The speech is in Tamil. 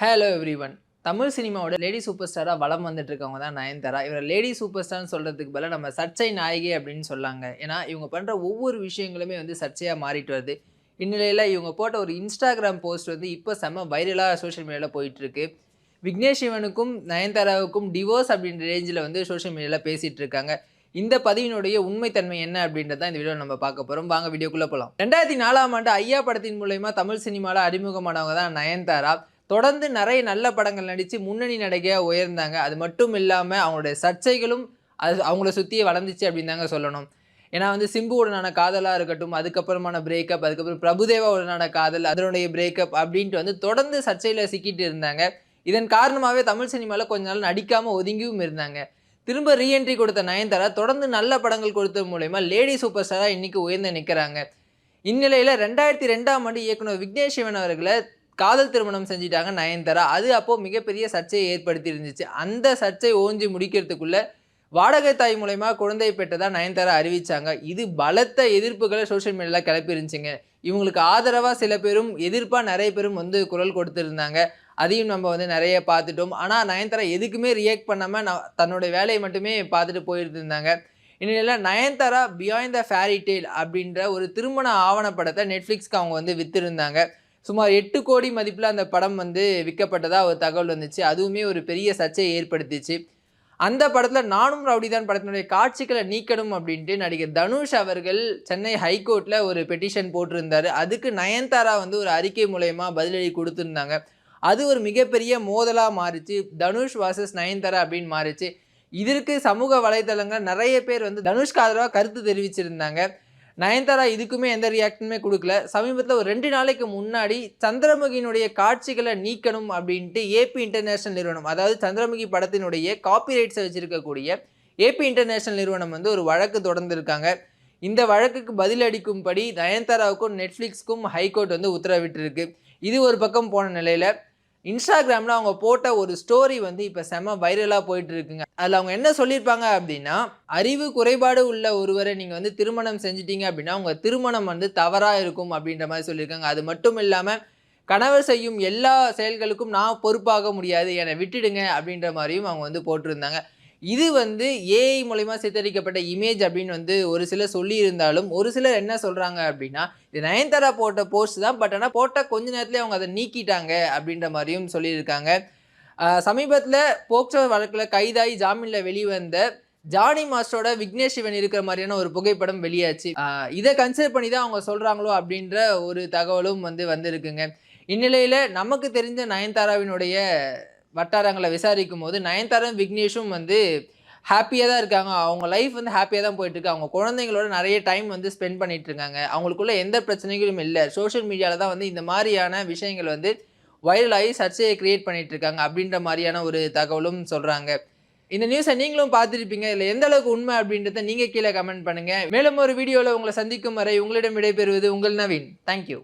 ஹலோ எவ்ரி ஒன் தமிழ் சினிமாவோட லேடி சூப்பர் ஸ்டாராக வளம் வந்துட்டு இருக்கவங்க தான் நயன்தாரா. இவரை லேடி சூப்பர் ஸ்டார்னு சொல்கிறதுக்கு பதிலாக நம்ம சர்ச்சை நாயகி அப்படின்னு சொல்லாங்க. ஏன்னா இவங்க பண்ணுற ஒவ்வொரு விஷயங்களுமே வந்து சர்ச்சையாக மாறிட்டு வருது. இந்நிலையில் இவங்க போட்ட ஒரு இன்ஸ்டாகிராம் போஸ்ட் வந்து இப்போ செம்ம வைரலாக சோஷியல் மீடியாவில் போயிட்டுருக்கு. விக்னேஷ் சிவனுக்கும் நயன்தாராவுக்கும் டிவோர்ஸ் அப்படின்ற ரேஞ்சில் வந்து சோஷியல் மீடியாவில் பேசிகிட்டு இருக்காங்க இந்த பதிவினுடைய உண்மைத்தன்மை என்ன அப்படின்றத இந்த வீடியோ நம்ம பார்க்க போகிறோம் வாங்க வீடியோக்குள்ளே போகலாம் ரெண்டாயிரத்தி நாலாம் ஆண்டு ஐயா படத்தின் மூலயமா தமிழ் சினிமாவில் அறிமுகமானவங்க தான் நயன்தாரா. தொடர்ந்து நிறைய நல்ல படங்கள் நடித்து முன்னணி நடிகையாக உயர்ந்தாங்க. அது மட்டும் இல்லாமல் அவங்களுடைய சர்ச்சைகளும் அது அவங்கள சுற்றியே வளர்ந்துச்சு அப்படின்னு தாங்க சொல்லணும். ஏன்னா வந்து சிம்புவுடனான காதலாக இருக்கட்டும் அதுக்கப்புறமான பிரேக்கப் அதுக்கப்புறம் பிரபுதேவாவுடனான காதல் அதனுடைய பிரேக்கப் அப்படின்ட்டு வந்து தொடர்ந்து சர்ச்சையில் சிக்கிட்டு இருந்தாங்க. இதன் காரணமாகவே தமிழ் சினிமாவில் கொஞ்ச நாள் நடிக்காமல் ஒதுங்கியும் இருந்தாங்க. திரும்ப ரீஎன்ட்ரி கொடுத்த நயன்தாரா தொடர்ந்து நல்ல படங்கள் கொடுத்த மூலயமா லேடி சூப்பர் ஸ்டாராக இன்றைக்கி உயர்ந்து நிற்கிறாங்க இந்நிலையில் ரெண்டாயிரத்தி ரெண்டாம் ஆண்டு இயக்குனர் விக்னேஷ் சிவன் அவர்களை காதல் திருமணம் செஞ்சிட்டாங்க நயன்தாரா. அது அப்போது மிகப்பெரிய சர்ச்சையை ஏற்படுத்தி இருந்துச்சு. அந்த சர்ச்சை ஓஞ்சி முடிக்கிறதுக்குள்ள வாடகை தாய் மூலயமா குழந்தை பெற்றதாக நயன்தாரா அறிவித்தாங்க இது பலத்த எதிர்ப்புகளை சோஷியல் மீடியாவில் கிளப்பி இருந்துச்சுங்க இவங்களுக்கு ஆதரவாக சில பேரும் எதிர்ப்பாக நிறைய பேரும் வந்து குரல் கொடுத்துருந்தாங்க. அதையும் நம்ம வந்து நிறைய பார்த்துட்டோம். ஆனால் நயன்தாரா எதுக்குமே ரியாக்ட் பண்ணாமல் நான் தன்னோட வேலையை மட்டுமே பார்த்துட்டு போயிட்டு இருந்தாங்க இந்நிலையில் Nayanthara beyond the fairy tale அப்படின்ற ஒரு திருமண ஆவணப்படத்தை நெட்ஃப்ளிக்ஸ்க்கு அவங்க வந்து விற்றுருந்தாங்க சுமார் எட்டு கோடி மதிப்பில் அந்த படம் வந்து விற்கப்பட்டதாக ஒரு தகவல் வந்துச்சு. அதுவுமே ஒரு பெரிய சர்ச்சையை ஏற்படுத்திச்சு. அந்த படத்தில் நானும் ரவுடி தான் படத்தினுடைய காட்சிகளை நீக்கணும் அப்படின்ட்டு நடிகர் தனுஷ் அவர்கள் சென்னை ஹைகோர்ட்டில் ஒரு பெட்டிஷன் போட்டிருந்தாரு. அதுக்கு நயன்தாரா வந்து ஒரு அறிக்கை மூலயமா பதிலடி கொடுத்துருந்தாங்க. அது ஒரு மிகப்பெரிய மோதலாக மாறிச்சு. தனுஷ் வாசஸ் நயன்தாரா அப்படின்னு மாறிச்சு. இதற்கு சமூக வலைதளங்கள் நிறைய பேர் வந்து தனுஷ்க்கு ஆதரவாக கருத்து தெரிவிச்சிருந்தாங்க. நயன்தாரா இதுக்குமே எந்த ரியாக்ஷனுமே கொடுக்கல. சமீபத்தில் ஒரு ரெண்டு நாளைக்கு முன்னாடி சந்திரமுகியினுடைய காட்சிகளை நீக்கணும் அப்படின்ட்டு ஏபி இன்டர்நேஷனல் நிறுவனம் அதாவது சந்திரமுகி படத்தினுடைய காப்பிரைட்ஸை வச்சிருக்கக்கூடிய ஏபி இன்டர்நேஷனல் நிறுவனம் வந்து ஒரு வழக்கு தொடர்ந்துருக்காங்க. இந்த வழக்குக்கு பதிலளிக்கும்படி நயன்தாராவுக்கும் நெட்ஃப்ளிக்ஸ்க்கும் ஹைகோர்ட் வந்து உத்தரவிட்டிருக்கு. இது ஒரு பக்கம் போன நிலையில் இன்ஸ்டாகிராமில் அவங்க போட்ட ஒரு ஸ்டோரி வந்து இப்போ செம வைரலாக போயிட்டு இருக்குங்க அதில் அவங்க என்ன சொல்லியிருப்பாங்க அப்படின்னா அறிவு குறைபாடு உள்ள ஒருவரை நீங்கள் வந்து திருமணம் செஞ்சிட்டீங்க அப்படின்னா உங்கள் திருமணம் வந்து தவறாக இருக்கும் அப்படின்ற மாதிரி சொல்லியிருக்காங்க. அது மட்டும் இல்லாமல் கணவர் செய்யும் எல்லா செயல்களுக்கும் நான் பொறுப்பாக முடியாது என்னை விட்டுடுங்க அப்படின்ற மாதிரியும் அவங்க வந்து போட்டிருந்தாங்க. இது வந்து ஏஐ மூலயமா சித்தரிக்கப்பட்ட இமேஜ் அப்படின்னு வந்து ஒரு சிலர் சொல்லியிருந்தாலும் ஒரு சிலர் என்ன சொல்கிறாங்க அப்படின்னா இது நயன்தாரா போட்ட போஸ்ட் தான் பட் ஆனால் போட்ட கொஞ்ச நேரத்துலேயே அவங்க அதை நீக்கிட்டாங்க அப்படின்ற மாதிரியும் சொல்லியிருக்காங்க. சமீபத்தில் போக்சோ வழக்கில் கைதாகி ஜாமீனில் வெளிவந்த ஜானி மாஸ்டரோட விக்னேஷ் சிவன் இருக்கிற மாதிரியான ஒரு புகைப்படம் வெளியாச்சு. இதை கன்சிடர் பண்ணி தான் அவங்க சொல்கிறாங்களோ அப்படின்ற ஒரு தகவலும் வந்து வந்திருக்குங்க. இந்நிலையில் நமக்கு தெரிஞ்ச நயன்தாராவினுடைய வட்டாரங்களை விசாரிக்கும் போது நயன்தாரும் விக்னேஷும் வந்து ஹாப்பியாக தான் இருக்காங்க. அவங்க லைஃப் வந்து ஹாப்பியாக தான் போயிட்டு இருக்கு அவங்க குழந்தைங்களோட நிறைய டைம் வந்து ஸ்பெண்ட் பண்ணிட்டு இருக்காங்க அவங்களுக்குள்ள எந்த பிரச்சனைகளும் இல்லை. சோஷியல் மீடியாவில் தான் வந்து இந்த மாதிரியான விஷயங்கள் வந்து வைரலாகி சர்ச்சையை கிரியேட் பண்ணிட்டு இருக்காங்க அப்படின்ற மாதிரியான ஒரு தகவலும் சொல்கிறாங்க இந்த நியூஸை நீங்களும் பார்த்துருப்பீங்க. இதில் எந்த அளவுக்கு உண்மை அப்படின்றத நீங்கள் கீழே கமெண்ட் பண்ணுங்கள் மேலும் ஒரு வீடியோவில் உங்களை சந்திக்கும் வரை உங்களிடம் விடைபெறுவது உங்கள் நவீன். தேங்க்யூ